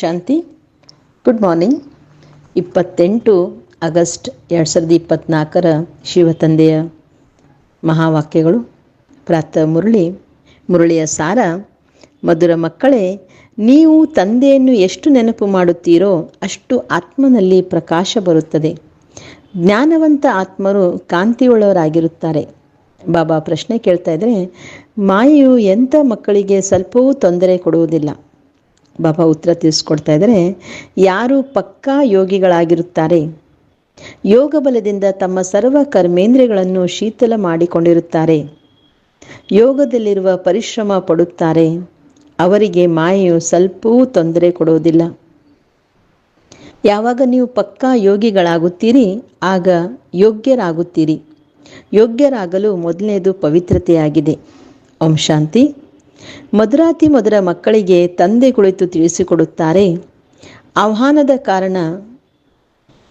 ಶಾಂತಿ. Good morning ಇಪ್ಪತ್ತೆಂಟು August ಎರಡು ಸಾವಿರದ ಇಪ್ಪತ್ತ್ನಾಲ್ಕರ ಶಿವತಂದೆಯ ಮಹಾವಾಕ್ಯಗಳು. ಪ್ರಾತಃ ಮುರಳಿ, ಮುರಳಿಯ ಸಾರ, ಮಧುರ ಮಕ್ಕಳೇ, ನೀವು ತಂದೆಯನ್ನು ಎಷ್ಟು ನೆನಪು ಮಾಡುತ್ತೀರೋ ಅಷ್ಟು ಆತ್ಮನಲ್ಲಿ ಪ್ರಕಾಶ ಬರುತ್ತದೆ. ಜ್ಞಾನವಂತ ಆತ್ಮರು ಕಾಂತಿಯುಳ್ಳವರಾಗಿರುತ್ತಾರೆ. ಬಾಬಾ ಪ್ರಶ್ನೆ ಕೇಳ್ತಾ ಇದ್ರೆ, ಮಾಯೆಯು ಎಂಥ ಮಕ್ಕಳಿಗೆ ಸ್ವಲ್ಪವೂ ತೊಂದರೆ ಕೊಡುವುದಿಲ್ಲ. ಬಾಬಾ ಉತ್ತರ ತಿಳಿಸ್ಕೊಡ್ತಾ ಇದ್ದಾರೆ. ಯಾರು ಪಕ್ಕಾ ಯೋಗಿಗಳಾಗಿರುತ್ತಾರೆ? ಯೋಗ ಬಲದಿಂದ ತಮ್ಮ ಸರ್ವ ಕರ್ಮೇಂದ್ರಿಯಗಳನ್ನು ಶೀತಲ ಮಾಡಿಕೊಂಡಿರುತ್ತಾರೆ. ಯೋಗದಲ್ಲಿರುವ ಪರಿಶ್ರಮ ಪಡುತ್ತಾರೆ. ಅವರಿಗೆ ಮಾಯೆಯು ಸ್ವಲ್ಪವೂ ತೊಂದರೆ ಕೊಡುವುದಿಲ್ಲ. ಯಾವಾಗ ನೀವು ಪಕ್ಕಾ ಯೋಗಿಗಳಾಗುತ್ತೀರಿ, ಆಗ ಯೋಗ್ಯರಾಗುತ್ತೀರಿ. ಯೋಗ್ಯರಾಗಲು ಮೊದಲನೇದು ಪವಿತ್ರತೆಯಾಗಿದೆ. ಓಂ ಶಾಂತಿ. ಮಧುರಾತಿ ಮಧುರ ಮಕ್ಕಳಿಗೆ ತಂದೆ ಕುಳಿತು ತಿಳಿಸಿಕೊಡುತ್ತಾರೆ. ಆಹ್ವಾನದ ಕಾರಣ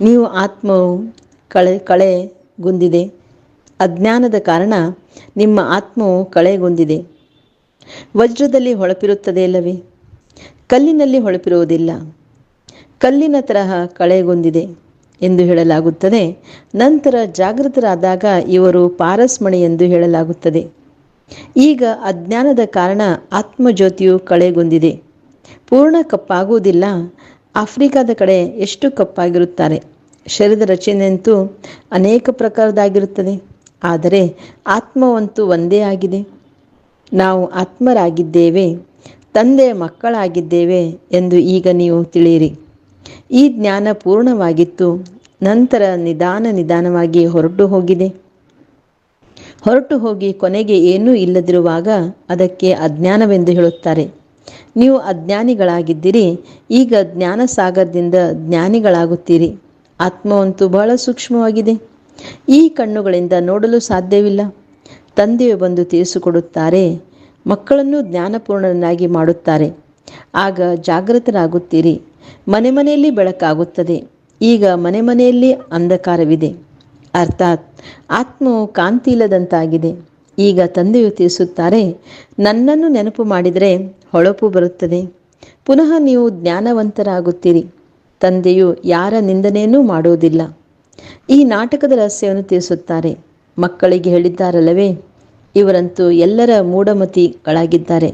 ನೀವು ಆತ್ಮವು ಕಳೆ ಕಳೆಗುಂದಿದೆ ಅಜ್ಞಾನದ ಕಾರಣ ನಿಮ್ಮ ಆತ್ಮವು ಕಳೆಗುಂದಿದೆ ವಜ್ರದಲ್ಲಿ ಹೊಳಪಿರುತ್ತದೆ ಅಲ್ಲವೇ? ಕಲ್ಲಿನಲ್ಲಿ ಹೊಳಪಿರುವುದಿಲ್ಲ. ಕಲ್ಲಿನ ತರಹ ಕಳೆಗೊಂದಿದೆ ಎಂದು ಹೇಳಲಾಗುತ್ತದೆ. ನಂತರ ಜಾಗೃತರಾದಾಗ ಇವರು ಪಾರಸ್ಮಣಿ ಎಂದು ಹೇಳಲಾಗುತ್ತದೆ. ಈಗ ಅಜ್ಞಾನದ ಕಾರಣ ಆತ್ಮಜ್ಯೋತಿಯು ಕಳೆಗೊಂದಿದೆ ಪೂರ್ಣ ಕಪ್ಪಾಗುವುದಿಲ್ಲ. ಆಫ್ರಿಕಾದ ಕಡೆ ಎಷ್ಟು ಕಪ್ಪಾಗಿರುತ್ತಾರೆ? ಶರೀರದ ರಚನೆಯಂತೂ ಅನೇಕ ಪ್ರಕಾರದಾಗಿರುತ್ತದೆ ಆದರೆ ಆತ್ಮವಂತೂ ಒಂದೇ ಆಗಿದೆ. ನಾವು ಆತ್ಮರಾಗಿದ್ದೇವೆ ತಂದೆ ಮಕ್ಕಳಾಗಿದ್ದೇವೆ ಎಂದು ಈಗ ನೀವು ತಿಳಿಯಿರಿ. ಈ ಜ್ಞಾನ ಪೂರ್ಣವಾಗಿತ್ತು, ನಂತರ ನಿಧಾನ ನಿಧಾನವಾಗಿ ಹೊರಟು ಹೋಗಿದೆ. ಹೊರಟು ಹೋಗಿ ಕೊನೆಗೆ ಏನೂ ಇಲ್ಲದಿರುವಾಗ ಅದಕ್ಕೆ ಅಜ್ಞಾನವೆಂದು ಹೇಳುತ್ತಾರೆ. ನೀವು ಅಜ್ಞಾನಿಗಳಾಗಿದ್ದೀರಿ, ಈಗ ಜ್ಞಾನ ಸಾಗರದಿಂದ ಜ್ಞಾನಿಗಳಾಗುತ್ತೀರಿ. ಆತ್ಮವಂತೂ ಬಹಳ ಸೂಕ್ಷ್ಮವಾಗಿದೆ. ಈ ಕಣ್ಣುಗಳಿಂದ ನೋಡಲು ಸಾಧ್ಯವಿಲ್ಲ. ತಂದೆಯು ಬಂದು ತಿಳಿಸಿಕೊಡುತ್ತಾರೆ, ಮಕ್ಕಳನ್ನು ಜ್ಞಾನಪೂರ್ಣನಾಗಿ ಮಾಡುತ್ತಾರೆ. ಆಗ ಜಾಗೃತರಾಗುತ್ತೀರಿ. ಮನೆ ಮನೆಯಲ್ಲಿ ಬೆಳಕಾಗುತ್ತದೆ. ಈಗ ಮನೆ ಮನೆಯಲ್ಲಿ ಅಂಧಕಾರವಿದೆ. ಅರ್ಥಾತ್ ಆತ್ಮವು ಕಾಂತಿ ಇಲ್ಲದಂತಾಗಿದೆ ಈಗ ತಂದೆಯು ತಿಳಿಸುತ್ತಾರೆ, ನನ್ನನ್ನು ನೆನಪು ಮಾಡಿದರೆ ಹೊಳಪು ಬರುತ್ತದೆ. ಪುನಃ ನೀವು ಜ್ಞಾನವಂತರಾಗುತ್ತೀರಿ. ತಂದೆಯು ಯಾರ ನಿಂದನೆಯನ್ನೂ ಮಾಡುವುದಿಲ್ಲ. ಈ ನಾಟಕದ ರಹಸ್ಯವನ್ನು ತಿಳಿಸುತ್ತಾರೆ. ಮಕ್ಕಳಿಗೆ ಹೇಳಿದ್ದಾರಲ್ಲವೇ, ಇವರಂತೂ ಎಲ್ಲರ ಮೂಢಮತಿಗಳಾಗಿದ್ದಾರೆ.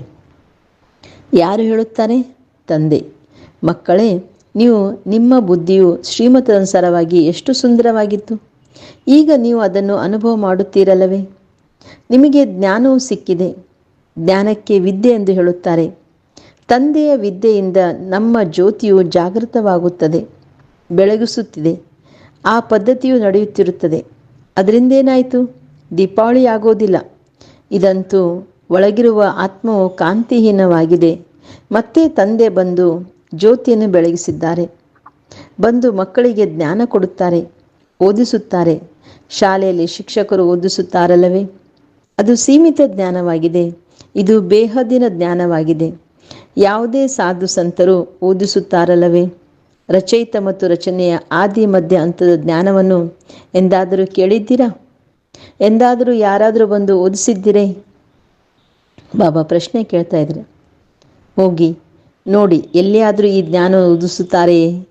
ಯಾರು ಹೇಳುತ್ತಾರೆ? ತಂದೆ. ಮಕ್ಕಳೇ, ನೀವು ನಿಮ್ಮ ಬುದ್ಧಿಯು ಶ್ರೀಮತನುಸಾರವಾಗಿ ಎಷ್ಟು ಸುಂದರವಾಗಿತ್ತು? ಈಗ ನೀವು ಅದನ್ನು ಅನುಭವ ಮಾಡುತ್ತೀರಲ್ಲವೇ? ನಿಮಗೆ ಜ್ಞಾನವೂ ಸಿಕ್ಕಿದೆ. ಜ್ಞಾನಕ್ಕೆ ವಿದ್ಯೆ ಎಂದು ಹೇಳುತ್ತಾರೆ. ತಂದೆಯ ವಿದ್ಯೆಯಿಂದ ನಮ್ಮ ಜ್ಯೋತಿಯು ಜಾಗೃತವಾಗುತ್ತದೆ, ಬೆಳಗಿಸುತ್ತಿದೆ. ಆ ಪದ್ಧತಿಯು ನಡೆಯುತ್ತಿರುತ್ತದೆ. ಅದರಿಂದೇನಾಯಿತು? ದೀಪಾವಳಿ ಆಗೋದಿಲ್ಲ ಇದಂತೂ ಒಳಗಿರುವ ಆತ್ಮವು ಕಾಂತಿಹೀನವಾಗಿದೆ. ಮತ್ತೆ ತಂದೆ ಬಂದು ಜ್ಯೋತಿಯನ್ನು ಬೆಳಗಿಸಿದ್ದಾರೆ. ಬಂದು ಮಕ್ಕಳಿಗೆ ಜ್ಞಾನ ಕೊಡುತ್ತಾರೆ. ಓದಿಸುತ್ತಾರೆ. ಶಾಲೆಯಲ್ಲಿ ಶಿಕ್ಷಕರು ಓದಿಸುತ್ತಾರಲ್ಲವೇ? ಅದು ಸೀಮಿತ ಜ್ಞಾನವಾಗಿದೆ. ಇದು ಬೇಹದಿನ ಜ್ಞಾನವಾಗಿದೆ. ಯಾವುದೇ ಸಾಧು ಸಂತರು ಓದಿಸುತ್ತಾರಲ್ಲವೇ? ರಚಯಿತ ಮತ್ತು ರಚನೆಯ ಆದಿ ಮಧ್ಯ ಹಂತದ ಜ್ಞಾನವನ್ನು ಎಂದಾದರೂ ಕೇಳಿದ್ದೀರಾ? ಎಂದಾದರೂ ಯಾರಾದರೂ ಬಂದು ಓದಿಸಿದ್ದೀರೇ? ಬಾಬಾ ಪ್ರಶ್ನೆ ಕೇಳ್ತಾ ಇದ್ರೆ. ಹೋಗಿ, ನೋಡಿ, ಎಲ್ಲಿಯಾದರೂ ಈ ಜ್ಞಾನ ಓದಿಸುತ್ತಾರೆಯೇ?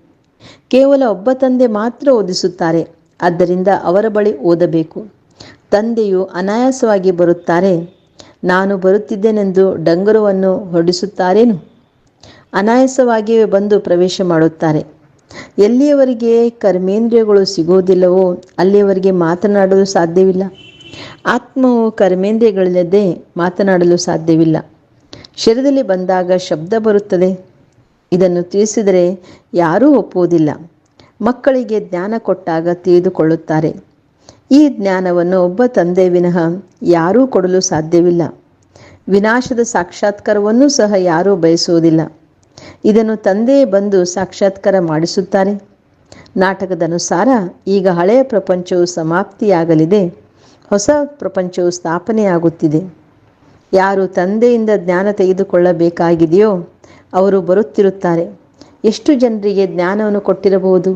ಕೇವಲ ಒಬ್ಬ ತಂದೆ ಮಾತ್ರ ಓದಿಸುತ್ತಾರೆ. ಆದ್ದರಿಂದ ಅವರ ಬಳಿ ಓದಬೇಕು. ತಂದೆಯು ಅನಾಯಾಸವಾಗಿ ಬರುತ್ತಾರೆ, ನಾನು ಬರುತ್ತಿದ್ದೇನೆಂದು ಡಂಗರವನ್ನು ಹೊರಡಿಸುತ್ತಾರೇನು ಅನಾಯಾಸವಾಗಿಯೇ ಬಂದು ಪ್ರವೇಶ ಮಾಡುತ್ತಾರೆ. ಎಲ್ಲಿಯವರೆಗೆ ಕರ್ಮೇಂದ್ರಿಯಗಳು ಸಿಗುವುದಿಲ್ಲವೋ ಅಲ್ಲಿಯವರೆಗೆ ಮಾತನಾಡಲು ಸಾಧ್ಯವಿಲ್ಲ. ಆತ್ಮವು ಕರ್ಮೇಂದ್ರಿಯಗಳಿಲ್ಲದೆ ಮಾತನಾಡಲು ಸಾಧ್ಯವಿಲ್ಲ. ಶಿರದಲ್ಲಿ ಬಂದಾಗ ಶಬ್ದ ಬರುತ್ತದೆ. ಇದನ್ನು ತಿಳಿಸಿದರೆ ಯಾರೂ ಒಪ್ಪುವುದಿಲ್ಲ. ಮಕ್ಕಳಿಗೆ ಜ್ಞಾನ ಕೊಟ್ಟಾಗ ತಿಳಿದುಕೊಳ್ಳುತ್ತಾರೆ. ಈ ಜ್ಞಾನವನ್ನು ಒಬ್ಬ ತಂದೆ ವಿನಃ ಯಾರೂ ಕೊಡಲು ಸಾಧ್ಯವಿಲ್ಲ. ವಿನಾಶದ ಸಾಕ್ಷಾತ್ಕಾರವನ್ನು ಸಹ ಯಾರೂ ಬಯಸುವುದಿಲ್ಲ. ಇದನ್ನು ತಂದೆ ಬಂದು ಸಾಕ್ಷಾತ್ಕಾರ ಮಾಡಿಸುತ್ತಾರೆ ನಾಟಕದ ಅನುಸಾರ ಈಗ ಹಳೆಯ ಪ್ರಪಂಚವು ಸಮಾಪ್ತಿಯಾಗಲಿದೆ. ಹೊಸ ಪ್ರಪಂಚವು ಸ್ಥಾಪನೆಯಾಗುತ್ತಿದೆ. ಯಾರು ತಂದೆಯಿಂದ ಜ್ಞಾನ ತೆಗೆದುಕೊಳ್ಳಬೇಕಾಗಿದೆಯೋ ಅವರು ಬರುತ್ತಿರುತ್ತಾರೆ. ಎಷ್ಟು ಜನರಿಗೆ ಜ್ಞಾನವನ್ನು ಕೊಟ್ಟಿರಬಹುದು?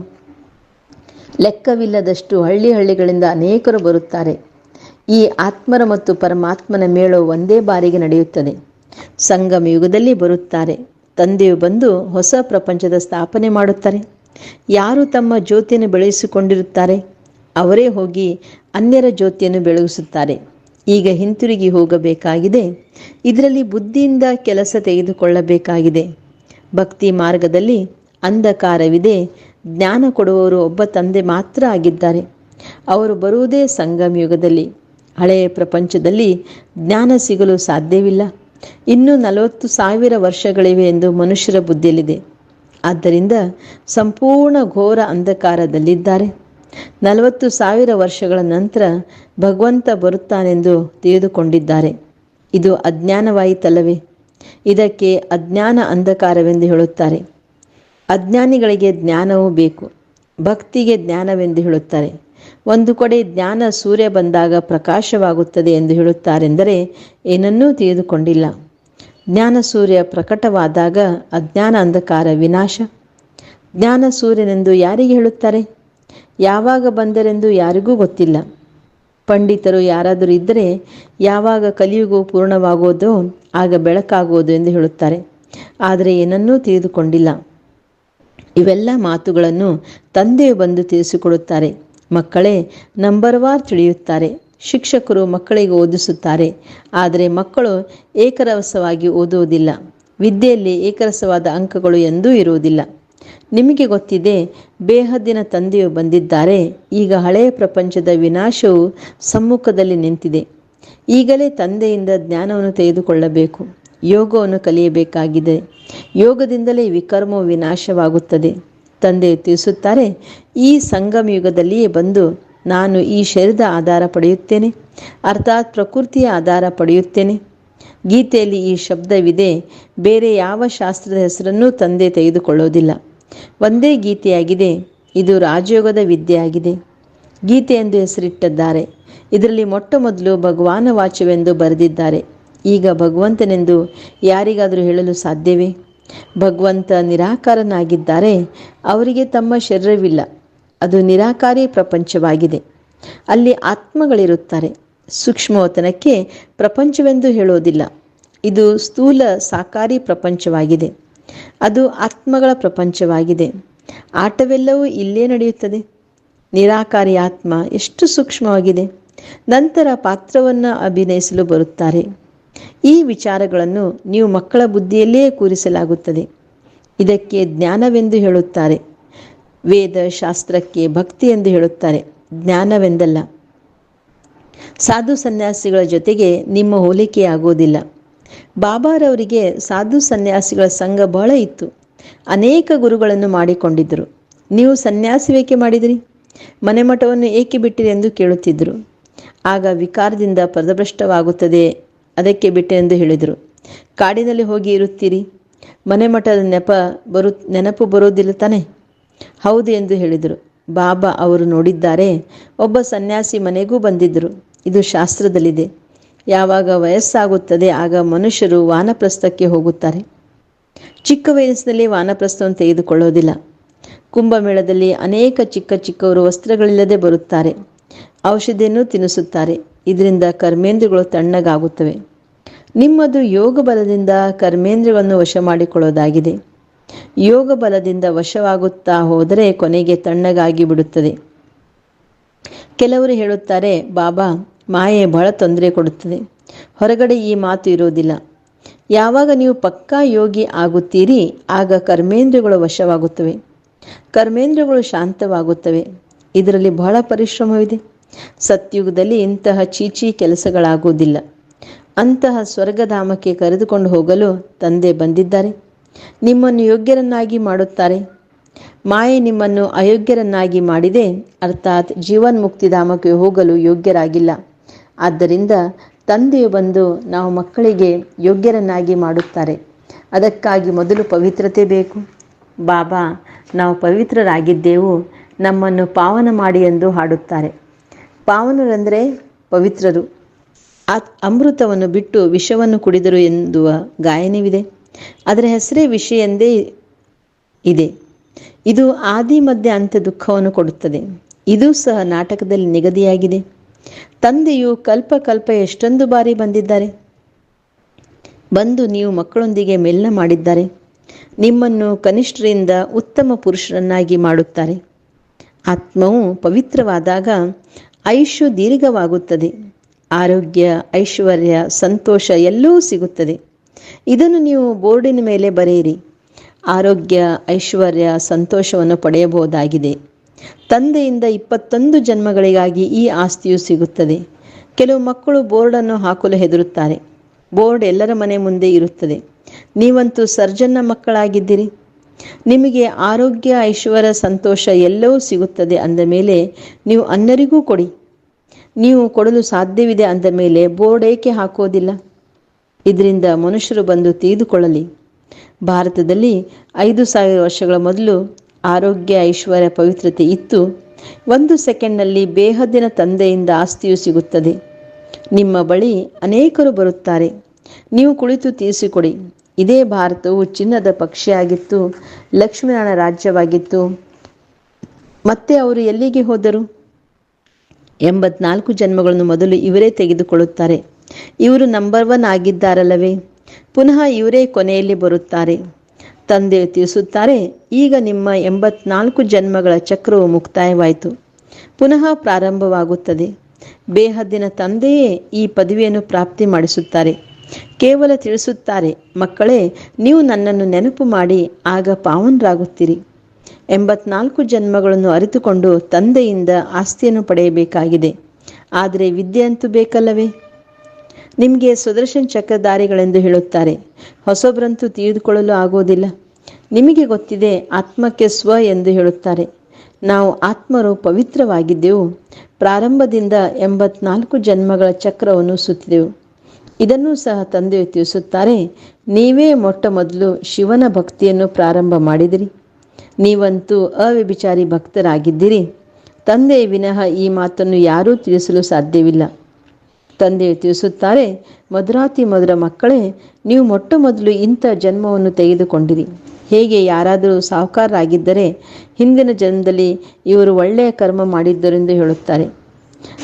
ಲೆಕ್ಕವಿಲ್ಲದಷ್ಟು ಹಳ್ಳಿ ಹಳ್ಳಿಗಳಿಂದ ಅನೇಕರು ಬರುತ್ತಾರೆ. ಈ ಆತ್ಮರ ಮತ್ತು ಪರಮಾತ್ಮನ ಮೇಳವು ಒಂದೇ ಬಾರಿಗೆ ನಡೆಯುತ್ತದೆ. ಸಂಗಮ ಯುಗದಲ್ಲಿ ಬರುತ್ತಾರೆ. ತಂದೆಯು ಬಂದು ಹೊಸ ಪ್ರಪಂಚದ ಸ್ಥಾಪನೆ ಮಾಡುತ್ತಾರೆ. ಯಾರು ತಮ್ಮ ಜ್ಯೋತಿಯನ್ನು ಬೆಳೆಸಿಕೊಂಡಿರುತ್ತಾರೆ? ಅವರೇ ಹೋಗಿ ಅನ್ಯರ ಜ್ಯೋತಿಯನ್ನು ಬೆಳಗಿಸುತ್ತಾರೆ. ಈಗ ಹಿಂತಿರುಗಿ ಹೋಗಬೇಕಾಗಿದೆ. ಇದರಲ್ಲಿ ಬುದ್ಧಿಯಿಂದ ಕೆಲಸ ತೆಗೆದುಕೊಳ್ಳಬೇಕಾಗಿದೆ. ಭಕ್ತಿ ಮಾರ್ಗದಲ್ಲಿ ಅಂಧಕಾರವಿದೆ. ಜ್ಞಾನ ಕೊಡುವವರು ಒಬ್ಬ ತಂದೆ ಮಾತ್ರ ಆಗಿದ್ದಾರೆ. ಅವರು ಬರುವುದೇ ಸಂಗಮ ಯುಗದಲ್ಲಿ. ಹಳೆಯ ಪ್ರಪಂಚದಲ್ಲಿ ಜ್ಞಾನ ಸಿಗಲು ಸಾಧ್ಯವಿಲ್ಲ. ಇನ್ನೂ ನಲವತ್ತು ಸಾವಿರ ವರ್ಷಗಳಿವೆ ಎಂದು ಮನುಷ್ಯರ ಬುದ್ಧಿಯಲ್ಲಿದೆ. ಆದ್ದರಿಂದ ಸಂಪೂರ್ಣ ಘೋರ ಅಂಧಕಾರದಲ್ಲಿದ್ದಾರೆ. ನಲವತ್ತು ಸಾವಿರ ವರ್ಷಗಳ ನಂತರ ಭಗವಂತ ಬರುತ್ತಾನೆಂದು ತಿಳಿದುಕೊಂಡಿದ್ದಾರೆ. ಇದು ಅಜ್ಞಾನವಾಯಿತಲ್ಲವೇ? ಇದಕ್ಕೆ ಅಜ್ಞಾನ ಅಂಧಕಾರವೆಂದು ಹೇಳುತ್ತಾರೆ. ಅಜ್ಞಾನಿಗಳಿಗೆ ಜ್ಞಾನವೂ ಬೇಕು, ಭಕ್ತಿಗೆ ಜ್ಞಾನವೆಂದು ಹೇಳುತ್ತಾರೆ. ಒಂದು ಕಡೆ ಜ್ಞಾನ ಸೂರ್ಯ ಬಂದಾಗ ಪ್ರಕಾಶವಾಗುತ್ತದೆ ಎಂದು ಹೇಳುತ್ತಾರೆಂದರೆ ಏನನ್ನೂ ತಿಳಿದುಕೊಂಡಿಲ್ಲ. ಜ್ಞಾನ ಸೂರ್ಯ ಪ್ರಕಟವಾದಾಗ ಅಜ್ಞಾನ ಅಂಧಕಾರ ವಿನಾಶ. ಜ್ಞಾನ ಸೂರ್ಯನೆಂದು ಯಾರಿಗೆ ಹೇಳುತ್ತಾರೆ? ಯಾವಾಗ ಬಂದರೆಂದು ಯಾರಿಗೂ ಗೊತ್ತಿಲ್ಲ. ಪಂಡಿತರು ಯಾರಾದರೂ ಇದ್ದರೆ ಯಾವಾಗ ಕಲಿಯುಗವು ಪೂರ್ಣವಾಗೋದೋ ಆಗ ಬೆಳಕಾಗುವುದು ಎಂದು ಹೇಳುತ್ತಾರೆ. ಆದರೆ ಏನನ್ನೂ ತಿಳಿದುಕೊಂಡಿಲ್ಲ. ಇವೆಲ್ಲ ಮಾತುಗಳನ್ನು ತಂದೆ ಬಂದು ತಿಳಿಸಿಕೊಡುತ್ತಾರೆ. ಮಕ್ಕಳೇ ನಂಬರ್ ವಾರ್ ತಿಳಿಯುತ್ತಾರೆ. ಶಿಕ್ಷಕರು ಮಕ್ಕಳಿಗೆ ಓದಿಸುತ್ತಾರೆ. ಆದರೆ ಮಕ್ಕಳು ಏಕರಸವಾಗಿ ಓದುವುದಿಲ್ಲ. ವಿದ್ಯೆಯಲ್ಲಿ ಏಕರಸವಾದ ಅಂಕಗಳು ಎಂದೂ ಇರುವುದಿಲ್ಲ. ನಿಮಗೆ ಗೊತ್ತಿದೆ, ಬೇಹದ್ದಿನ ತಂದೆಯು ಬಂದಿದ್ದಾರೆ. ಈಗ ಹಳೆಯ ಪ್ರಪಂಚದ ವಿನಾಶವು ಸಮ್ಮುಖದಲ್ಲಿ ನಿಂತಿದೆ. ಈಗಲೇ ತಂದೆಯಿಂದ ಜ್ಞಾನವನ್ನು ತೆಗೆದುಕೊಳ್ಳಬೇಕು. ಯೋಗವನ್ನು ಕಲಿಯಬೇಕಾಗಿದೆ. ಯೋಗದಿಂದಲೇ ವಿಕರ್ಮವು ವಿನಾಶವಾಗುತ್ತದೆ. ತಂದೆ ತಿಳಿಸುತ್ತಾರೆ, ಈ ಸಂಗಮ ಯುಗದಲ್ಲಿಯೇ ಬಂದು ನಾನು ಈ ಶರೀರದ ಆಧಾರ ಪಡೆಯುತ್ತೇನೆ. ಅರ್ಥಾತ್ ಪ್ರಕೃತಿಯ ಆಧಾರ ಪಡೆಯುತ್ತೇನೆ. ಗೀತೆಯಲ್ಲಿ ಈ ಶಬ್ದವಿದೆ, ಬೇರೆ ಯಾವ ಶಾಸ್ತ್ರದ ಹೆಸರನ್ನೂ ತಂದೆ ತೆಗೆದುಕೊಳ್ಳೋದಿಲ್ಲ. ಒಂದೇ ಗೀತೆಯಾಗಿದೆ. ಇದು ರಾಜಯೋಗದ ವಿದ್ಯೆಯಾಗಿದೆ. ಗೀತೆ ಎಂದು ಹೆಸರಿಟ್ಟಿದ್ದಾರೆ. ಇದರಲ್ಲಿ ಮೊಟ್ಟ ಮೊದಲು ಭಗವಾನ ವಾಚವೆಂದು ಬರೆದಿದ್ದಾರೆ. ಈಗ ಭಗವಂತನೆಂದು ಯಾರಿಗಾದರೂ ಹೇಳಲು ಸಾಧ್ಯವೇ? ಭಗವಂತ ನಿರಾಕಾರನಾಗಿದ್ದಾರೆ. ಅವರಿಗೆ ತಮ್ಮ ಶರೀರವಿಲ್ಲ. ಅದು ನಿರಾಕಾರಿ ಪ್ರಪಂಚವಾಗಿದೆ. ಅಲ್ಲಿ ಆತ್ಮಗಳಿರುತ್ತಾರೆ. ಸೂಕ್ಷ್ಮವತನಕ್ಕೆ ಪ್ರಪಂಚವೆಂದು ಹೇಳೋದಿಲ್ಲ. ಇದು ಸ್ಥೂಲ ಸಾಕಾರಿ ಪ್ರಪಂಚವಾಗಿದೆ. ಅದು ಆತ್ಮಗಳ ಪ್ರಪಂಚವಾಗಿದೆ. ಆಟವೆಲ್ಲವೂ ಇಲ್ಲೇ ನಡೆಯುತ್ತದೆ. ನಿರಾಕಾರಿ ಆತ್ಮ ಎಷ್ಟು ಸೂಕ್ಷ್ಮವಾಗಿದೆ. ನಂತರ ಪಾತ್ರವನ್ನು ಅಭಿನಯಿಸಲು ಬರುತ್ತಾರೆ. ಈ ವಿಚಾರಗಳನ್ನು ನೀವು ಮಕ್ಕಳ ಬುದ್ಧಿಯಲ್ಲೇ ಕೂರಿಸಲಾಗುತ್ತದೆ. ಇದಕ್ಕೆ ಜ್ಞಾನವೆಂದು ಹೇಳುತ್ತಾರೆ. ವೇದ ಶಾಸ್ತ್ರಕ್ಕೆ ಭಕ್ತಿ ಎಂದು ಹೇಳುತ್ತಾರೆ. ಜ್ಞಾನವೆಂದಲ್ಲ. ಸಾಧು ಸನ್ಯಾಸಿಗಳ ಜೊತೆಗೆ ನಿಮ್ಮ ಹೋಲಿಕೆಯಾಗುವುದಿಲ್ಲ. ಬಾಬಾರವರಿಗೆ ಸಾಧು ಸನ್ಯಾಸಿಗಳ ಸಂಘ ಬಹಳ ಇತ್ತು. ಅನೇಕ ಗುರುಗಳನ್ನು ಮಾಡಿಕೊಂಡಿದ್ದರು. ನೀವು ಸನ್ಯಾಸಿ ಏಕೆ ಮಾಡಿದಿರಿ? ಮನೆಮಠವನ್ನು ಏಕೆ ಬಿಟ್ಟಿರಿ ಎಂದು ಕೇಳುತ್ತಿದ್ದರು. ಆಗ ವಿಕಾರದಿಂದ ಪದಭ್ರಷ್ಟವಾಗುತ್ತದೆ ಅದಕ್ಕೆ ಬಿಟ್ಟೆ ಎಂದು ಹೇಳಿದರು. ಕಾಡಿನಲ್ಲಿ ಹೋಗಿ ಇರುತ್ತೀರಿ. ಮನೆಮಠದ ನೆಪ ಬರು, ನೆನಪು ಬರೋದಿಲ್ಲ ತಾನೆ? ಹೌದು ಎಂದು ಹೇಳಿದರು. ಬಾಬಾ ಅವರು ನೋಡಿದ್ದಾರೆ, ಒಬ್ಬ ಸನ್ಯಾಸಿ ಮನೆಗೂ ಬಂದಿದ್ದರು. ಇದು ಶಾಸ್ತ್ರದಲ್ಲಿದೆ. ಯಾವಾಗ ವಯಸ್ಸಾಗುತ್ತದೆ, ಆಗ ಮನುಷ್ಯರು ವಾನಪ್ರಸ್ಥಕ್ಕೆ ಹೋಗುತ್ತಾರೆ. ಚಿಕ್ಕ ವಯಸ್ಸಿನಲ್ಲಿ ವಾನಪ್ರಸ್ಥವನ್ನು ತೆಗೆದುಕೊಳ್ಳೋದಿಲ್ಲ. ಕುಂಭಮೇಳದಲ್ಲಿ ಅನೇಕ ಚಿಕ್ಕ ಚಿಕ್ಕವರು ವಸ್ತ್ರಗಳಿಲ್ಲದೆ ಬರುತ್ತಾರೆ. ಔಷಧಿಯನ್ನು ತಿನ್ನಿಸುತ್ತಾರೆ ಇದರಿಂದ ಕರ್ಮೇಂದ್ರಗಳು ತಣ್ಣಗಾಗುತ್ತವೆ. ನಿಮ್ಮದು ಯೋಗ ಬಲದಿಂದ ಕರ್ಮೇಂದ್ರಗಳನ್ನು ವಶ ಮಾಡಿಕೊಳ್ಳೋದಾಗಿದೆ. ಯೋಗ ಬಲದಿಂದ ವಶವಾಗುತ್ತಾ ಹೋದರೆ ಕೊನೆಗೆ ತಣ್ಣಗಾಗಿ ಬಿಡುತ್ತದೆ ಕೆಲವರು ಹೇಳುತ್ತಾರೆ, ಬಾಬಾ ಮಾಯೆ ಬಹಳ ತೊಂದರೆ ಕೊಡುತ್ತದೆ. ಹೊರಗಡೆ ಈ ಮಾತು ಇರೋದಿಲ್ಲ ಯಾವಾಗ ನೀವು ಪಕ್ಕಾ ಯೋಗಿ ಆಗುತ್ತೀರಿ, ಆಗ ಕರ್ಮೇಂದ್ರಗಳು ವಶವಾಗುತ್ತವೆ. ಕರ್ಮೇಂದ್ರಗಳು ಶಾಂತವಾಗುತ್ತವೆ. ಇದರಲ್ಲಿ ಬಹಳ ಪರಿಶ್ರಮವಿದೆ. ಸತ್ಯುಗದಲ್ಲಿ ಇಂತಹ ಚೀಚಿ ಕೆಲಸಗಳಾಗುವುದಿಲ್ಲ. ಅಂತಹ ಸ್ವರ್ಗಧಾಮಕ್ಕೆ ಕರೆದುಕೊಂಡು ಹೋಗಲು ತಂದೆ ಬಂದಿದ್ದಾರೆ. ನಿಮ್ಮನ್ನು ಯೋಗ್ಯರನ್ನಾಗಿ ಮಾಡುತ್ತಾರೆ. ಮಾಯೆ ನಿಮ್ಮನ್ನು ಅಯೋಗ್ಯರನ್ನಾಗಿ ಮಾಡಿದೆ. ಅರ್ಥಾತ್ ಜೀವನ್ಮುಕ್ತಿಧಾಮಕ್ಕೆ ಹೋಗಲು ಯೋಗ್ಯರಾಗಿಲ್ಲ. ಆದ್ದರಿಂದ ತಂದೆಯು ಬಂದು ನಾವು ಮಕ್ಕಳಿಗೆ ಯೋಗ್ಯರನ್ನಾಗಿ ಮಾಡುತ್ತಾರೆ. ಅದಕ್ಕಾಗಿ ಮೊದಲು ಪವಿತ್ರತೆ ಬೇಕು. ಬಾಬಾ, ನಾವು ಪವಿತ್ರರಾಗಿದ್ದೆವು. ನಮ್ಮನ್ನು ಪಾವನ ಮಾಡಿ ಎಂದು ಹಾಡುತ್ತಾರೆ. ಪಾವನರೆಂದರೆ ಪವಿತ್ರರು. ಆ ಅಮೃತವನ್ನು ಬಿಟ್ಟು ವಿಷವನ್ನು ಕುಡಿದರು ಎಂದುವ ಗಾಯನವಿದೆ. ಅದರ ಹೆಸರೇ ವಿಷ ಎಂದೇ ಇದೆ. ಇದು ಆದಿ ಮಧ್ಯ ಅಂತ್ಯ ದುಃಖವನ್ನು ಕೊಡುತ್ತದೆ. ಇದು ಸಹ ನಾಟಕದಲ್ಲಿ ನಿಗದಿಯಾಗಿದೆ. ತಂದೆಯು ಕಲ್ಪ ಕಲ್ಪ ಎಷ್ಟೊಂದು ಬಾರಿ ಬಂದಿದ್ದಾರೆ. ಬಂದು ನೀವು ಮಕ್ಕಳೊಂದಿಗೆ ಮೆಲ್ಲ ಮಾಡಿದ್ದಾರೆ. ನಿಮ್ಮನ್ನು ಕನಿಷ್ಠರಿಂದ ಉತ್ತಮ ಪುರುಷರನ್ನಾಗಿ ಮಾಡುತ್ತಾರೆ. ಆತ್ಮವು ಪವಿತ್ರವಾದಾಗ ಆಯುಷ್ಯು ದೀರ್ಘವಾಗುತ್ತದೆ. ಆರೋಗ್ಯ, ಐಶ್ವರ್ಯ, ಸಂತೋಷ ಎಲ್ಲವೂ ಸಿಗುತ್ತದೆ. ಇದನ್ನು ನೀವು ಬೋರ್ಡಿನ ಮೇಲೆ ಬರೆಯಿರಿ. ಆರೋಗ್ಯ, ಐಶ್ವರ್ಯ, ಸಂತೋಷವನ್ನು ಪಡೆಯಬಹುದಾಗಿದೆ. ತಂದೆಯಿಂದ ಇಪ್ಪತ್ತೊಂದು ಜನ್ಮಗಳಿಗಾಗಿ ಈ ಆಸ್ತಿಯು ಸಿಗುತ್ತದೆ. ಕೆಲವು ಮಕ್ಕಳು ಬೋರ್ಡನ್ನು ಹಾಕಲು ಹೆದರುತ್ತಾರೆ. ಬೋರ್ಡ್ ಎಲ್ಲರ ಮನೆ ಮುಂದೆ ಇರುತ್ತದೆ. ನೀವಂತೂ ಸರ್ಜನ್ನ ಮಕ್ಕಳಾಗಿದ್ದೀರಿ. ನಿಮಗೆ ಆರೋಗ್ಯ, ಐಶ್ವರ್ಯ, ಸಂತೋಷ ಎಲ್ಲವೂ ಸಿಗುತ್ತದೆ ಅಂದ ಮೇಲೆ ನೀವು ಅನ್ನರಿಗೂ ಕೊಡಿ. ನೀವು ಕೊಡಲು ಸಾಧ್ಯವಿದೆ ಅಂದ ಮೇಲೆ ಬೋರ್ಡ್ ಏಕೆ ಹಾಕೋದಿಲ್ಲ? ಇದರಿಂದ ಮನುಷ್ಯರು ಬಂದು ತೀದುಕೊಳ್ಳಲಿ. ಭಾರತದಲ್ಲಿ ಐದು ಸಾವಿರ ವರ್ಷಗಳ ಮೊದಲು ಆರೋಗ್ಯ, ಐಶ್ವರ್ಯ, ಪವಿತ್ರತೆ ಇತ್ತು. ಒಂದು ಸೆಕೆಂಡ್ನಲ್ಲಿ ಬೇಹದ್ದಿನ ತಂದೆಯಿಂದ ಆಸ್ತಿಯು ಸಿಗುತ್ತದೆ. ನಿಮ್ಮ ಬಳಿ ಅನೇಕರು ಬರುತ್ತಾರೆ. ನೀವು ಕುಳಿತು ತೀರಿಸಿಕೊಡಿ. ಇದೇ ಭಾರತವು ಚಿನ್ನದ ಪಕ್ಷಿಯಾಗಿತ್ತು, ಲಕ್ಷ್ಮೀನಾರಾಯಣ ರಾಜ್ಯವಾಗಿತ್ತು. ಮತ್ತೆ ಅವರು ಎಲ್ಲಿಗೆ ಹೋದರು? ಎಂಬತ್ನಾಲ್ಕು ಜನ್ಮಗಳನ್ನು ಮೊದಲು ಇವರೇ ತೆಗೆದುಕೊಳ್ಳುತ್ತಾರೆ. ಇವರು ನಂಬರ್ ಒನ್ ಆಗಿದ್ದಾರಲ್ಲವೇ? ಪುನಃ ಇವರೇ ಕೊನೆಯಲ್ಲಿ ಬರುತ್ತಾರೆ. ತಂದೆ ತಿಳಿಸುತ್ತಾರೆ, ಈಗ ನಿಮ್ಮ ಎಂಬತ್ನಾಲ್ಕು ಜನ್ಮಗಳ ಚಕ್ರವು ಮುಕ್ತಾಯವಾಯಿತು. ಪುನಃ ಪ್ರಾರಂಭವಾಗುತ್ತದೆ. ಬೇಹದ್ದಿನ ತಂದೆಯೇ ಈ ಪದವಿಯನ್ನು ಪ್ರಾಪ್ತಿ ಮಾಡಿಸುತ್ತಾರೆ. ಕೇವಲ ತಿಳಿಸುತ್ತಾರೆ, ಮಕ್ಕಳೇ, ನೀವು ನನ್ನನ್ನು ನೆನಪು ಮಾಡಿ, ಆಗ ಪಾವನರಾಗುತ್ತೀರಿ. ಎಂಬತ್ನಾಲ್ಕು ಜನ್ಮಗಳನ್ನು ಅರಿತುಕೊಂಡು ತಂದೆಯಿಂದ ಆಸ್ತಿಯನ್ನು ಪಡೆಯಬೇಕಾಗಿದೆ. ಆದರೆ ವಿದ್ಯೆ ಅಂತೂ ಬೇಕಲ್ಲವೇ? ನಿಮಗೆ ಸುದರ್ಶನ್ ಚಕ್ರಧಾರಿಗಳೆಂದು ಹೇಳುತ್ತಾರೆ. ಹೊಸೊಬ್ಬರಂತೂ ತಿಳಿದುಕೊಳ್ಳಲು ಆಗೋದಿಲ್ಲ ನಿಮಗೆ ಗೊತ್ತಿದೆ, ಆತ್ಮಕ್ಕೆ ಸ್ವ ಎಂದು ಹೇಳುತ್ತಾರೆ. ನಾವು ಆತ್ಮರು ಪವಿತ್ರವಾಗಿದ್ದೆವು. ಪ್ರಾರಂಭದಿಂದ ಎಂಬತ್ನಾಲ್ಕು ಜನ್ಮಗಳ ಚಕ್ರವನ್ನು ಸುತ್ತಿದೆವು. ಇದನ್ನೂ ಸಹ ತಂದೆಯು ತಿಳಿಸುತ್ತಾರೆ, ನೀವೇ ಮೊಟ್ಟ ಮೊದಲು ಶಿವನ ಭಕ್ತಿಯನ್ನು ಪ್ರಾರಂಭ ಮಾಡಿದಿರಿ. ನೀವಂತೂ ಅವ್ಯಭಿಚಾರಿ ಭಕ್ತರಾಗಿದ್ದೀರಿ. ತಂದೆ ವಿನಃ ಈ ಮಾತನ್ನು ಯಾರೂ ತಿಳಿಸಲು ಸಾಧ್ಯವಿಲ್ಲ. ತಂದೆಯು ತಿಳಿಸುತ್ತಾರೆ ಮಧುರಾತಿ ಮಧುರ ಮಕ್ಕಳೇ, ನೀವು ಮೊಟ್ಟ ಮೊದಲು ಇಂಥ ಜನ್ಮವನ್ನು ತೆಗೆದುಕೊಂಡಿರಿ. ಹೇಗೆ ಯಾರಾದರೂ ಸಾಹುಕಾರರಾಗಿದ್ದರೆ, ಹಿಂದಿನ ಜನ್ಮದಲ್ಲಿ ಇವರು ಒಳ್ಳೆಯ ಕರ್ಮ ಮಾಡಿದ್ದರೆಂದು ಹೇಳುತ್ತಾರೆ.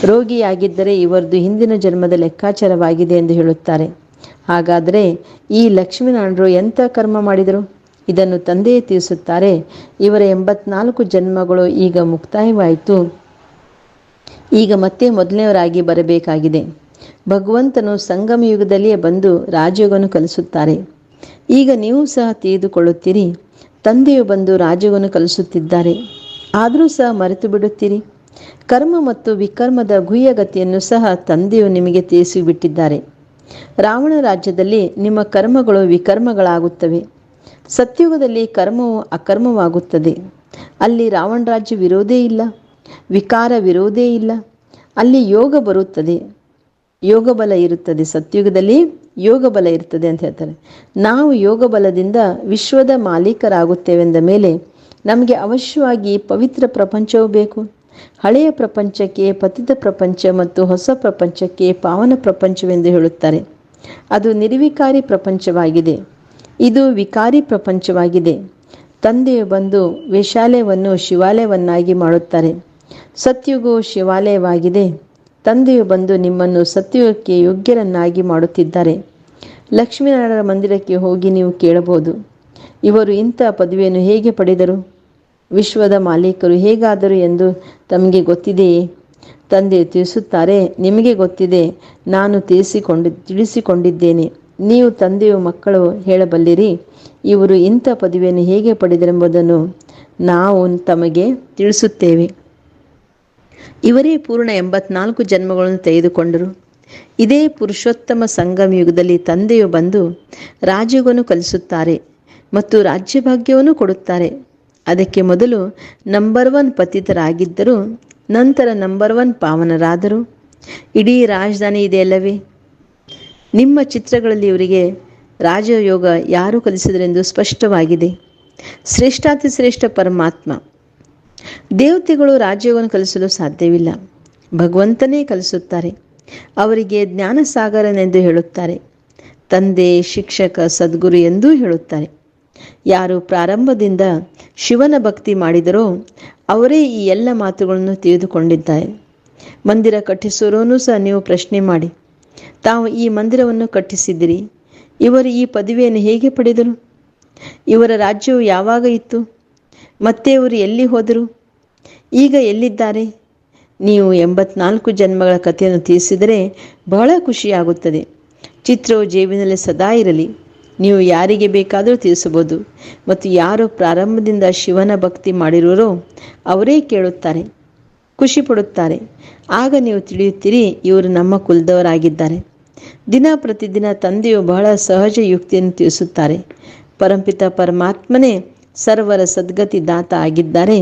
ರೋಗಿಯಾಗಿದ್ದರೆ ಇವರದು ಹಿಂದಿನ ಜನ್ಮದ ಲೆಕ್ಕಾಚಾರವಾಗಿದೆ ಎಂದು ಹೇಳುತ್ತಾರೆ. ಹಾಗಾದರೆ ಈ ಲಕ್ಷ್ಮೀನಾರಾಯಣರು ಎಂಥ ಕರ್ಮ ಮಾಡಿದರು? ಇದನ್ನು ತಂದೆಯೇ ತಿಳಿಸುತ್ತಾರೆ, ಇವರ ಎಂಬತ್ನಾಲ್ಕು ಜನ್ಮಗಳು ಈಗ ಮುಕ್ತಾಯವಾಯಿತು. ಈಗ ಮತ್ತೆ ಮೊದಲನೆಯವರಾಗಿ ಬರಬೇಕಾಗಿದೆ. ಭಗವಂತನು ಸಂಗಮ ಯುಗದಲ್ಲಿಯೇ ಬಂದು ರಾಜಯೋಗವನ್ನು ಕಲಿಸುತ್ತಾರೆ. ಈಗ ನೀವು ಸಹ ತಿಳಿದುಕೊಳ್ಳುತ್ತೀರಿ, ತಂದೆಯು ಬಂದು ರಾಜಯೋಗವನ್ನು ಕಲಿಸುತ್ತಿದ್ದಾರೆ. ಆದರೂ ಸಹ ಮರೆತು ಬಿಡುತ್ತೀರಿ. ಕರ್ಮ ಮತ್ತು ವಿಕರ್ಮದ ಗುಹ್ಯಗತಿಯನ್ನು ಸಹ ತಂದೆಯು ನಿಮಗೆ ತಿಳಿಸಿಬಿಟ್ಟಿದ್ದಾರೆ. ರಾವಣ ರಾಜ್ಯದಲ್ಲಿ ನಿಮ್ಮ ಕರ್ಮಗಳು ವಿಕರ್ಮಗಳಾಗುತ್ತವೆ. ಸತ್ಯುಗದಲ್ಲಿ ಕರ್ಮವು ಅಕರ್ಮವಾಗುತ್ತದೆ. ಅಲ್ಲಿ ರಾವಣ ರಾಜ್ಯ ವಿರೋಧೇ ಇಲ್ಲ, ವಿಕಾರ ವಿರೋಧೇ ಇಲ್ಲ, ಅಲ್ಲಿ ಯೋಗ ಬರುತ್ತದೆ. ಯೋಗ ಬಲ ಇರುತ್ತದೆ. ಸತ್ಯುಗದಲ್ಲಿ ಯೋಗ ಬಲ ಇರ್ತದೆ ಅಂತ ಹೇಳ್ತಾರೆ. ನಾವು ಯೋಗ ಬಲದಿಂದ ವಿಶ್ವದ ಮಾಲೀಕರಾಗುತ್ತೇವೆಂದ ಮೇಲೆ ನಮಗೆ ಅವಶ್ಯವಾಗಿ ಪವಿತ್ರ ಪ್ರಪಂಚವೂ ಬೇಕು. ಹಳೆಯ ಪ್ರಪಂಚಕ್ಕೆ, ಪತಿತ ಪ್ರಪಂಚ ಮತ್ತು ಹೊಸ ಪ್ರಪಂಚಕ್ಕೆ ಪಾವನ ಪ್ರಪಂಚವೆಂದು ಹೇಳುತ್ತಾರೆ. ಅದು ನಿರ್ವಿಕಾರಿ ಪ್ರಪಂಚವಾಗಿದೆ. ಇದು ವಿಕಾರಿ ಪ್ರಪಂಚವಾಗಿದೆ. ತಂದೆಯು ಬಂದು ವೇಷಾಲಯವನ್ನು ಶಿವಾಲಯವನ್ನಾಗಿ ಮಾಡುತ್ತಾರೆ. ಸತ್ಯುಗವು ಶಿವಾಲಯವಾಗಿದೆ. ತಂದೆಯು ಬಂದು ನಿಮ್ಮನ್ನು ಸತ್ಯಕ್ಕೆ ಯೋಗ್ಯರನ್ನಾಗಿ ಮಾಡುತ್ತಿದ್ದಾರೆ. ಲಕ್ಷ್ಮೀನಾರಾಯಣರ ಮಂದಿರಕ್ಕೆ ಹೋಗಿ ನೀವು ಕೇಳಬಹುದು. ಇವರು ಇಂಥ ಪದವಿಯನ್ನು ಹೇಗೆ ಪಡೆದರು? ವಿಶ್ವದ ಮಾಲೀಕರು ಹೇಗಾದರು ಎಂದು ತಮಗೆ ಗೊತ್ತಿದೆಯೇ? ತಂದೆ ತಿಳಿಸುತ್ತಾರೆ, ನಿಮಗೆ ಗೊತ್ತಿದೆ, ನಾನು ತಿಳಿಸಿಕೊಂಡು, ತಿಳಿಸಿಕೊಂಡಿದ್ದೇನೆ. ನೀವು ತಂದೆಯು ಮಕ್ಕಳು ಹೇಳಬಲ್ಲಿರಿ, ಇವರು ಇಂಥ ಪದವಿಯನ್ನು ಹೇಗೆ ಪಡೆದರೆಂಬುದನ್ನು ನಾವು ತಮಗೆ ತಿಳಿಸುತ್ತೇವೆ. ಇವರೇ ಪೂರ್ಣ ಎಂಬತ್ನಾಲ್ಕು ಜನ್ಮಗಳನ್ನು ತೆಗೆದುಕೊಂಡರು. ಇದೇ ಪುರುಷೋತ್ತಮ ಸಂಗಮ ಯುಗದಲ್ಲಿ ತಂದೆಯು ಬಂದು ರಾಜ್ಯವನ್ನು ಕಲಿಸುತ್ತಾರೆ ಮತ್ತು ರಾಜ್ಯಭಾಗ್ಯವನ್ನು ಕೊಡುತ್ತಾರೆ. ಅದಕ್ಕೆ ಮೊದಲು ನಂಬರ್ ಒನ್ ಪತಿತರಾಗಿದ್ದರು ನಂತರ ನಂಬರ್ ಒನ್ ಪಾವನರಾದರು. ಇಡೀ ರಾಜಧಾನಿ ಇದೆಯಲ್ಲವೇ ನಿಮ್ಮ ಚಿತ್ರಗಳಲ್ಲಿ ಇವರಿಗೆ ರಾಜಯೋಗ ಯಾರು ಕಲಿಸಿದರೆಂದು ಸ್ಪಷ್ಟವಾಗಿದೆ. ಶ್ರೇಷ್ಠಾತಿ ಶ್ರೇಷ್ಠ ಪರಮಾತ್ಮ. ದೇವತೆಗಳು ರಾಜ್ಯವನ್ನು ಕಲಿಸಲು ಸಾಧ್ಯವಿಲ್ಲ. ಭಗವಂತನೇ ಕಲಿಸುತ್ತಾರೆ. ಅವರಿಗೆ ಜ್ಞಾನಸಾಗರನೆಂದು ಹೇಳುತ್ತಾರೆ. ತಂದೆ, ಶಿಕ್ಷಕ, ಸದ್ಗುರು ಎಂದೂ ಹೇಳುತ್ತಾರೆ. ಯಾರು ಪ್ರಾರಂಭದಿಂದ ಶಿವನ ಭಕ್ತಿ ಮಾಡಿದರೋ ಅವರೇ ಈ ಎಲ್ಲ ಮಾತುಗಳನ್ನು ತಿಳಿದುಕೊಂಡಿದ್ದಾರೆ. ಮಂದಿರ ಕಟ್ಟಿಸೋರೂ ಸಹ ನೀವು ಪ್ರಶ್ನೆ ಮಾಡಿ. ತಾವು ಈ ಮಂದಿರವನ್ನು ಕಟ್ಟಿಸಿದಿರಿ ಇವರು ಈ ಪದವಿಯನ್ನು ಹೇಗೆ ಪಡೆದರು? ಇವರ ರಾಜ್ಯವು ಯಾವಾಗ ಇತ್ತು? ಮತ್ತೆ ಇವರು ಎಲ್ಲಿ ಹೋದರು? ಈಗ ಎಲ್ಲಿದ್ದಾರೆ? ನೀವು ಎಂಬತ್ನಾಲ್ಕು ಜನ್ಮಗಳ ಕಥೆಯನ್ನು ತಿಳಿಸಿದರೆ ಬಹಳ ಖುಷಿಯಾಗುತ್ತದೆ. ಚಿತ್ರವು ಜೇಬಿನಲ್ಲಿ ಸದಾ ಇರಲಿ. ನೀವು ಯಾರಿಗೆ ಬೇಕಾದರೂ ತಿಳಿಸಬಹುದು. ಮತ್ತು ಯಾರು ಪ್ರಾರಂಭದಿಂದ ಶಿವನ ಭಕ್ತಿ ಮಾಡಿರುವರೋ ಅವರೇ ಕೇಳುತ್ತಾರೆ ಖುಷಿ ಪಡುತ್ತಾರೆ ಆಗ ನೀವು ತಿಳಿಯುತ್ತೀರಿ, ಇವರು ನಮ್ಮ ಕುಲದವರಾಗಿದ್ದಾರೆ. ದಿನ ಪ್ರತಿದಿನ ತಂದೆಯು ಬಹಳ ಸಹಜ ಯುಕ್ತಿಯನ್ನು ತಿಳಿಸುತ್ತಾರೆ. ಪರಂಪಿತ ಪರಮಾತ್ಮನೇ ಸರ್ವರ ಸದ್ಗತಿ ದಾತ ಆಗಿದ್ದಾರೆ.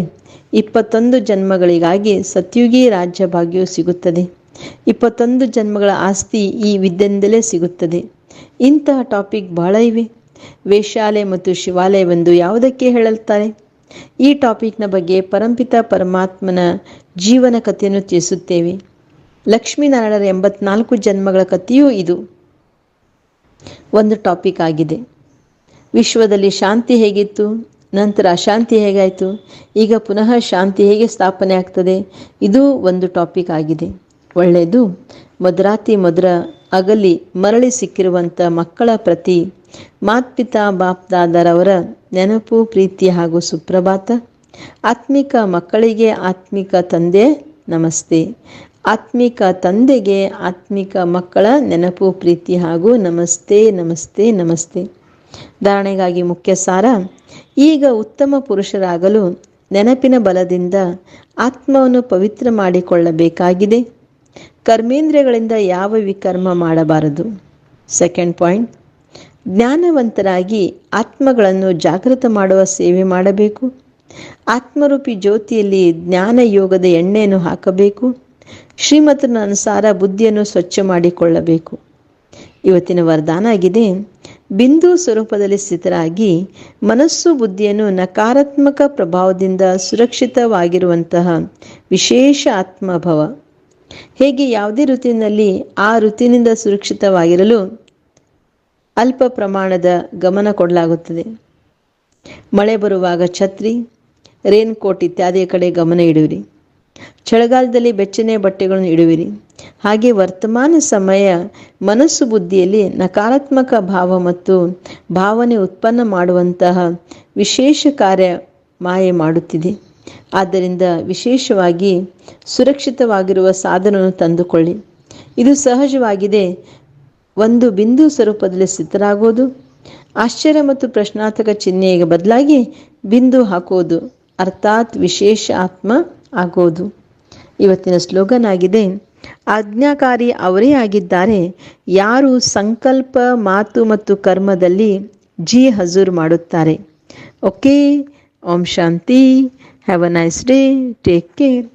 ಇಪ್ಪತ್ತೊಂದು ಜನ್ಮಗಳಿಗಾಗಿ ಸತ್ಯುಗಿ ರಾಜ್ಯ ಭಾಗ್ಯವು ಸಿಗುತ್ತದೆ. ಇಪ್ಪತ್ತೊಂದು ಜನ್ಮಗಳ ಆಸ್ತಿ ಈ ವಿದ್ಯೆಯಿಂದಲೇ ಸಿಗುತ್ತದೆ. ಇಂತಹ ಟಾಪಿಕ್ ಬಹಳ ಇವೆ. ವೇಷಾಲೆ ಮತ್ತು ಶಿವಾಲಯವೆಂದು ಯಾವುದಕ್ಕೆ ಹೇಳುತ್ತಾರೆ ಈ ಟಾಪಿಕ್ನ ಬಗ್ಗೆ ಪರಂಪಿತ ಪರಮಾತ್ಮನ ಜೀವನ ಕಥೆಯನ್ನು ತಿಳಿಸುತ್ತೇವೆ. ಲಕ್ಷ್ಮೀನಾರಾಯಣರ ಎಂಬತ್ನಾಲ್ಕು ಜನ್ಮಗಳ ಕಥೆಯೂ ಇದು. ಒಂದು ಟಾಪಿಕ್ ಆಗಿದೆ. ವಿಶ್ವದಲ್ಲಿ ಶಾಂತಿ ಹೇಗಿತ್ತು? ನಂತರ ಅಶಾಂತಿ ಹೇಗಾಯಿತು? ಈಗ ಪುನಃ ಶಾಂತಿ ಹೇಗೆ ಸ್ಥಾಪನೆ ಆಗ್ತದೆ? ಇದು ಒಂದು ಟಾಪಿಕ್ ಆಗಿದೆ. ಒಳ್ಳೆಯದು. ಮಧುರಾತಿ ಮಧುರ ಅಗಲಿ ಮರಳಿ ಸಿಕ್ಕಿರುವಂಥ ಮಕ್ಕಳ ಪ್ರತಿ ಮಾತ್ಪಿತಾ ಬಾಪ್ದಾದರವರ ನೆನಪು, ಪ್ರೀತಿ ಹಾಗೂ ಸುಪ್ರಭಾತ. ಆತ್ಮಿಕ ಮಕ್ಕಳಿಗೆ ಆತ್ಮಿಕ ತಂದೆ, ನಮಸ್ತೆ. ಆತ್ಮಿಕ ತಂದೆಗೆ ಆತ್ಮಿಕ ಮಕ್ಕಳ ನೆನಪು, ಪ್ರೀತಿ ಹಾಗೂ ನಮಸ್ತೆ ನಮಸ್ತೆ ನಮಸ್ತೆ. ಧಾರಣೆಗಾಗಿ ಮುಖ್ಯ ಸಾರ ಈಗ ಉತ್ತಮ ಪುರುಷರಾಗಲು ನೆನಪಿನ ಬಲದಿಂದ ಆತ್ಮವನ್ನು ಪವಿತ್ರ ಮಾಡಿಕೊಳ್ಳಬೇಕಾಗಿದೆ. ಕರ್ಮೇಂದ್ರಗಳಿಂದ ಯಾವ ವಿಕರ್ಮ ಮಾಡಬಾರದು? ಸೆಕೆಂಡ್ ಪಾಯಿಂಟ್ ಜ್ಞಾನವಂತರಾಗಿ ಆತ್ಮಗಳನ್ನು ಜಾಗೃತ ಮಾಡುವ ಸೇವೆ ಮಾಡಬೇಕು. ಆತ್ಮರೂಪಿ ಜ್ಯೋತಿಯಲ್ಲಿ ಜ್ಞಾನ ಯೋಗದ ಎಣ್ಣೆಯನ್ನು ಹಾಕಬೇಕು. ಶ್ರೀಮತನ ಅನುಸಾರ ಬುದ್ಧಿಯನ್ನು ಸ್ವಚ್ಛ ಮಾಡಿಕೊಳ್ಳಬೇಕು. ಇವತ್ತಿನ ವರದಾನ ಆಗಿದೆ ಬಿಂದು ಸ್ವರೂಪದಲ್ಲಿ ಸ್ಥಿತರಾಗಿ ಮನಸ್ಸು ಬುದ್ಧಿಯನ್ನು ನಕಾರಾತ್ಮಕ ಪ್ರಭಾವದಿಂದ ಸುರಕ್ಷಿತವಾಗಿರುವಂತಹ ವಿಶೇಷ ಆತ್ಮಭವ. ಹೇಗೆ ಯಾವುದೇ ಋತುವಿನಲ್ಲಿ ಆ ಋತುವಿನಿಂದ ಸುರಕ್ಷಿತವಾಗಿರಲು ಅಲ್ಪ ಪ್ರಮಾಣದ ಗಮನ ಕೊಡಲಾಗುತ್ತದೆ. ಮಳೆ ಬರುವಾಗ ಛತ್ರಿ ರೇನ್ಕೋಟ್ ಇತ್ಯಾದಿ ಕಡೆ ಗಮನ ಇಡುವಿರಿ. ಚಳಿಗಾಲದಲ್ಲಿ ಬೆಚ್ಚನೆ ಬಟ್ಟೆಗಳನ್ನು ಇಡುವಿರಿ. ಹಾಗೆ ವರ್ತಮಾನ ಸಮಯ ಮನಸ್ಸು ಬುದ್ಧಿಯಲ್ಲಿ ನಕಾರಾತ್ಮಕ ಭಾವ ಮತ್ತು ಭಾವನೆ ಉತ್ಪನ್ನ ಮಾಡುವಂತಹ ವಿಶೇಷ ಕಾರ್ಯ ಮಾಯೆ ಮಾಡುತ್ತಿದೆ. ಆದ್ದರಿಂದ ವಿಶೇಷವಾಗಿ ಸುರಕ್ಷಿತವಾಗಿರುವ ಸಾಧನವನ್ನು ತಂದುಕೊಳ್ಳಿ. ಇದು ಸಹಜವಾಗಿದೆ. ಒಂದು ಬಿಂದು ಸ್ವರೂಪದಲ್ಲಿ ಸ್ಥಿತರಾಗೋದು ಆಶ್ಚರ್ಯ ಮತ್ತು ಪ್ರಶ್ನಾರ್ಥಕ ಚಿಹ್ನೆಗೆ ಬದಲಾಗಿ ಬಿಂದು ಹಾಕೋದು ಅರ್ಥಾತ್ ವಿಶೇಷ ಆತ್ಮ ಆಗೋದು. ಇವತ್ತಿನ ಸ್ಲೋಗನ್ ಆಗಿದೆ ಆಜ್ಞಾಕಾರಿ ಅವರೇ ಆಗಿದ್ದಾರೆ. ಯಾರು ಸಂಕಲ್ಪ ಮಾತು ಮತ್ತು ಕರ್ಮದಲ್ಲಿ ಜಿ ಹಜೂರ್ ಮಾಡುತ್ತಾರೆ. ಓಕೆ, ಓಂ ಶಾಂತಿ, have a nice day, take care.